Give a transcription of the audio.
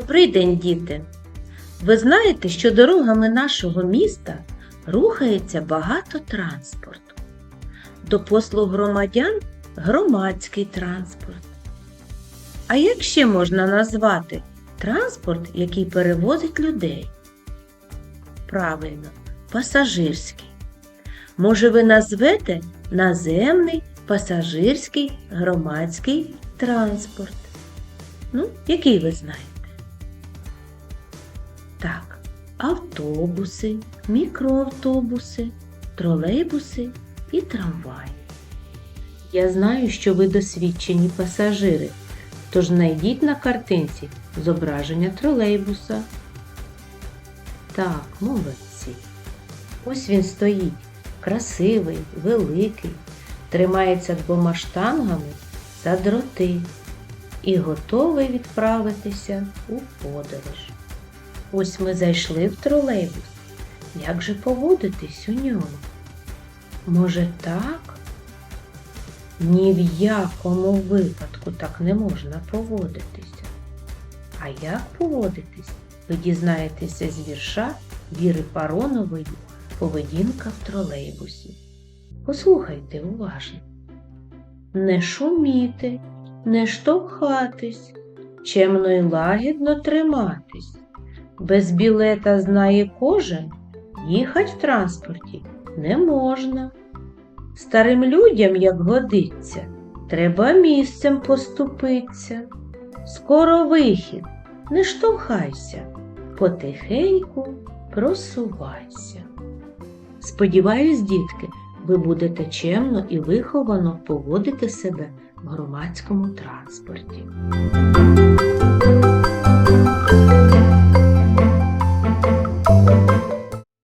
Добрий день, діти! Ви знаєте, що дорогами нашого міста рухається багато транспорту. До послуг громадян громадський транспорт. А як ще можна назвати транспорт, який перевозить людей? Правильно, пасажирський. Може, ви назвете наземний пасажирський громадський транспорт? Ну, який ви знаєте? Так, автобуси, мікроавтобуси, тролейбуси і трамваї. Я знаю, що ви досвідчені пасажири, тож знайдіть на картинці зображення тролейбуса. Так, молодці. Ось він стоїть, красивий, великий, тримається двома штангами за дроти і готовий відправитися у подорож. Ось ми зайшли в тролейбус. Як же поводитись у ньому? Може, так? Ні в якому випадку так не можна поводитися. А як поводитись, ви дізнаєтеся з вірша Віри Паронової Поведінка в тролейбусі. Послухайте уважно. Не шуміти, не штовхатись, чемно й лагідно триматись. Без білета знає кожен, їхать в транспорті не можна. Старим людям, як годиться, треба місцем поступиться. Скоро вихід, не штовхайся, потихеньку просувайся. Сподіваюсь, дітки, ви будете чемно і виховано поводити себе в громадському транспорті.